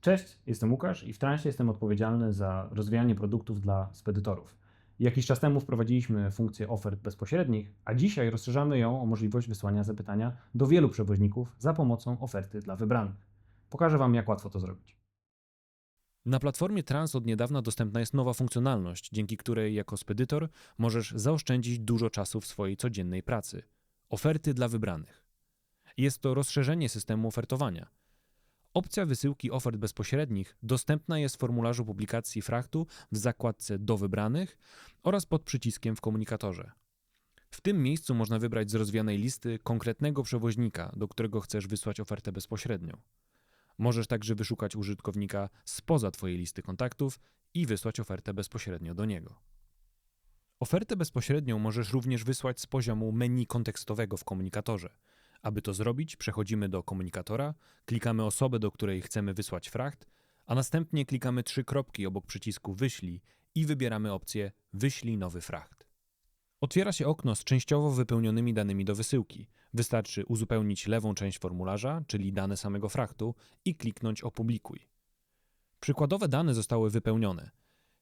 Cześć, jestem Łukasz i w Transie jestem odpowiedzialny za rozwijanie produktów dla spedytorów. Jakiś czas temu wprowadziliśmy funkcję ofert bezpośrednich, a dzisiaj rozszerzamy ją o możliwość wysłania zapytania do wielu przewoźników za pomocą oferty dla wybranych. Pokażę Wam, jak łatwo to zrobić. Na platformie Trans od niedawna dostępna jest nowa funkcjonalność, dzięki której jako spedytor możesz zaoszczędzić dużo czasu w swojej codziennej pracy. Oferty dla wybranych. Jest to rozszerzenie systemu ofertowania. Opcja wysyłki ofert bezpośrednich dostępna jest w formularzu publikacji frachtu w zakładce Do wybranych oraz pod przyciskiem w komunikatorze. W tym miejscu można wybrać z rozwijanej listy konkretnego przewoźnika, do którego chcesz wysłać ofertę bezpośrednią. Możesz także wyszukać użytkownika spoza Twojej listy kontaktów i wysłać ofertę bezpośrednio do niego. Ofertę bezpośrednią możesz również wysłać z poziomu menu kontekstowego w komunikatorze. Aby to zrobić, przechodzimy do komunikatora, klikamy osobę, do której chcemy wysłać fracht, a następnie klikamy trzy kropki obok przycisku Wyślij i wybieramy opcję Wyślij nowy fracht. Otwiera się okno z częściowo wypełnionymi danymi do wysyłki. Wystarczy uzupełnić lewą część formularza, czyli dane samego frachtu, i kliknąć Opublikuj. Przykładowe dane zostały wypełnione.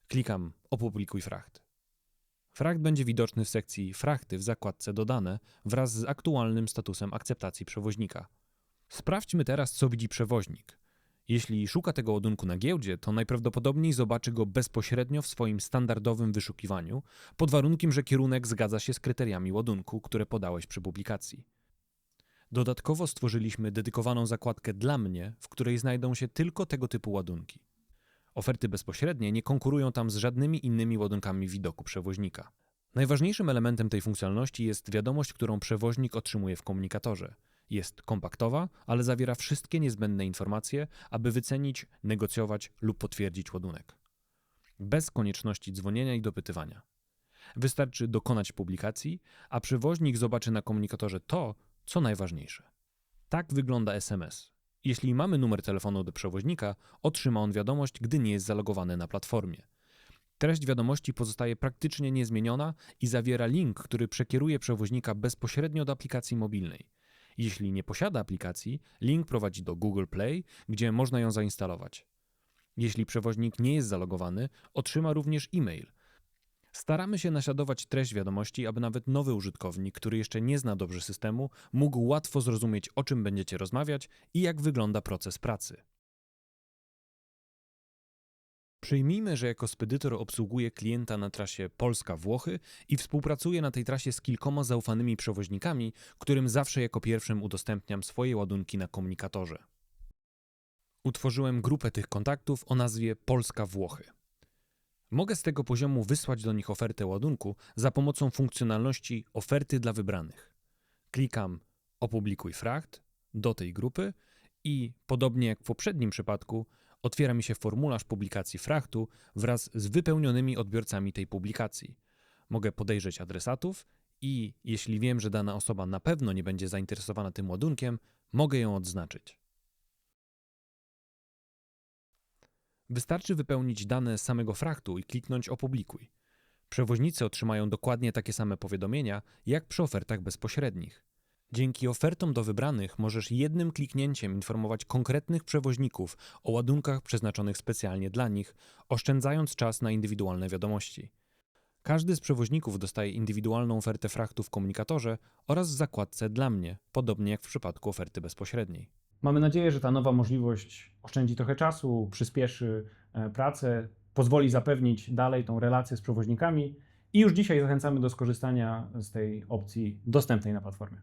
Klikam Opublikuj fracht. Fracht będzie widoczny w sekcji Frachty w zakładce Dodane wraz z aktualnym statusem akceptacji przewoźnika. Sprawdźmy teraz, co widzi przewoźnik. Jeśli szuka tego ładunku na giełdzie, to najprawdopodobniej zobaczy go bezpośrednio w swoim standardowym wyszukiwaniu, pod warunkiem, że kierunek zgadza się z kryteriami ładunku, które podałeś przy publikacji. Dodatkowo stworzyliśmy dedykowaną zakładkę dla mnie, w której znajdą się tylko tego typu ładunki. Oferty bezpośrednie nie konkurują tam z żadnymi innymi ładunkami widoku przewoźnika. Najważniejszym elementem tej funkcjonalności jest wiadomość, którą przewoźnik otrzymuje w komunikatorze. Jest kompaktowa, ale zawiera wszystkie niezbędne informacje, aby wycenić, negocjować lub potwierdzić ładunek. Bez konieczności dzwonienia i dopytywania. Wystarczy dokonać publikacji, a przewoźnik zobaczy na komunikatorze to, co najważniejsze. Tak wygląda SMS. Jeśli mamy numer telefonu do przewoźnika, otrzyma on wiadomość, gdy nie jest zalogowany na platformie. Treść wiadomości pozostaje praktycznie niezmieniona i zawiera link, który przekieruje przewoźnika bezpośrednio do aplikacji mobilnej. Jeśli nie posiada aplikacji, link prowadzi do Google Play, gdzie można ją zainstalować. Jeśli przewoźnik nie jest zalogowany, otrzyma również e-mail. Staramy się naśladować treść wiadomości, aby nawet nowy użytkownik, który jeszcze nie zna dobrze systemu, mógł łatwo zrozumieć, o czym będziecie rozmawiać i jak wygląda proces pracy. Przyjmijmy, że jako spedytor obsługuje klienta na trasie Polska-Włochy i współpracuje na tej trasie z kilkoma zaufanymi przewoźnikami, którym zawsze jako pierwszym udostępniam swoje ładunki na komunikatorze. Utworzyłem grupę tych kontaktów o nazwie Polska-Włochy. Mogę z tego poziomu wysłać do nich ofertę ładunku za pomocą funkcjonalności oferty dla wybranych. Klikam Opublikuj fracht do tej grupy i, podobnie jak w poprzednim przypadku, otwiera mi się formularz publikacji frachtu wraz z wypełnionymi odbiorcami tej publikacji. Mogę podejrzeć adresatów i, jeśli wiem, że dana osoba na pewno nie będzie zainteresowana tym ładunkiem, mogę ją odznaczyć. Wystarczy wypełnić dane samego frachtu i kliknąć Opublikuj. Przewoźnicy otrzymają dokładnie takie same powiadomienia jak przy ofertach bezpośrednich. Dzięki ofertom do wybranych możesz jednym kliknięciem informować konkretnych przewoźników o ładunkach przeznaczonych specjalnie dla nich, oszczędzając czas na indywidualne wiadomości. Każdy z przewoźników dostaje indywidualną ofertę frachtu w komunikatorze oraz w zakładce dla mnie, podobnie jak w przypadku oferty bezpośredniej. Mamy nadzieję, że ta nowa możliwość oszczędzi trochę czasu, przyspieszy e, pracę, pozwoli zapewnić dalej tą relację z przewoźnikami i już dzisiaj zachęcamy do skorzystania z tej opcji dostępnej na platformie.